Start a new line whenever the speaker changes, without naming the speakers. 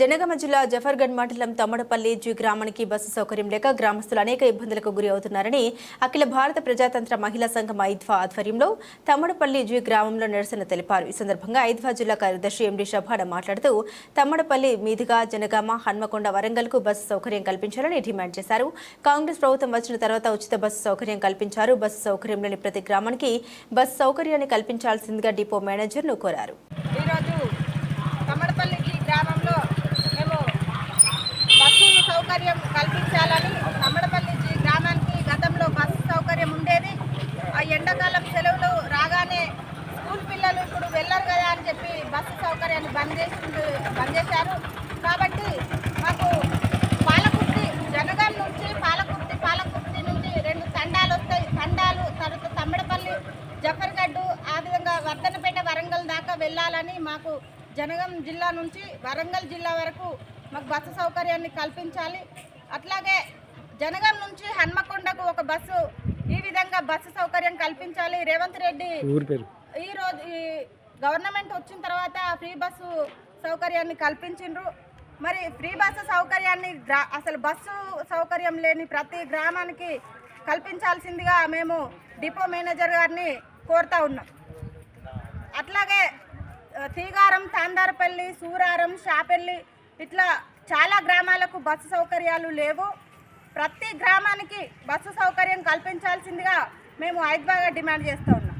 జనగామ జిల్లా జఫర్గఢ్ మండలం తమ్మడపల్లి జి గ్రామానికి బస్సు సౌకర్యం లేక గ్రామస్తులు అనేక ఇబ్బందులకు గురి అవుతున్నారని అఖిల భారత ప్రజాతంత్ర మహిళా సంఘం ఐద్వా ఆధ్వర్యంలో తమ్మడపల్లి జి గ్రామంలో నిరసన తెలిపారు. ఈ సందర్భంగా ఐద్వా జిల్లా కార్యదర్శి ఎండి షభాడ మాట్లాడుతూ తమ్మడపల్లి మీదుగా జనగామ హన్మకొండ వరంగల్కు బస్సు సౌకర్యం కల్పించాలని డిమాండ్ చేశారు. కాంగ్రెస్ ప్రభుత్వం వచ్చిన తర్వాత ఉచిత బస్సు సౌకర్యం కల్పించారు. బస్సు సౌకర్యం లేని ప్రతి గ్రామానికి బస్సు సౌకర్యాన్ని కల్పించాల్సిందిగా డిపో మేనేజర్ను కోరారు.
ఈరోజు కమ్మడపల్లి ఈ గ్రామంలో మేము బస్సు సౌకర్యం కల్పించాలని కమ్మడపల్లి ఈ గ్రామానికి గతంలో బస్సు సౌకర్యం ఉండేది ఆ ఎండాకాలం సెలవులు రాగానే స్కూల్ పిల్లలు ఇప్పుడు వెళ్ళరు కదా అని చెప్పి బస్సు సౌకర్యాన్ని బంద్ చేసి బంద్ చేశారు. కాబట్టి మాకు పాలకుర్తి జనగం నుంచి పాలకుర్తి పాలకుర్తి నుంచి రెండు తండాలు వస్తాయి. తండాలు తర్వాత తమ్మడపల్లి జఫర్గడ్డు ఆ విధంగా వర్ధనపేట వరంగల్ దాకా వెళ్ళాలని మాకు జనగం జిల్లా నుంచి వరంగల్ జిల్లా వరకు మాకు బస్సు సౌకర్యాన్ని కల్పించాలి. అట్లాగే జనగం నుంచి హన్మకొండకు ఒక బస్సు ఈ విధంగా బస్సు సౌకర్యం కల్పించాలి. రేవంత్ రెడ్డి ఈ రోజు ఈ గవర్నమెంట్ వచ్చిన తర్వాత ఫ్రీ బస్సు సౌకర్యాన్ని కల్పించిండ్రు. మరి ఫ్రీ బస్సు సౌకర్యాన్ని అసలు బస్సు సౌకర్యం లేని ప్రతి గ్రామానికి కల్పించాల్సిందిగా మేము డిపో మేనేజర్ గారిని కోరుతా ఉన్నాం. అట్లాగే తీగారం తాందారపల్లి సూరారం షాపెల్లి ఇట్లా చాలా గ్రామాలకు బస్సు సౌకర్యాలు లేవు. ప్రతి గ్రామానికి బస్సు సౌకర్యం కల్పించాల్సిందిగా మేము ఐద్బాగా డిమాండ్ చేస్తూ ఉన్నాం.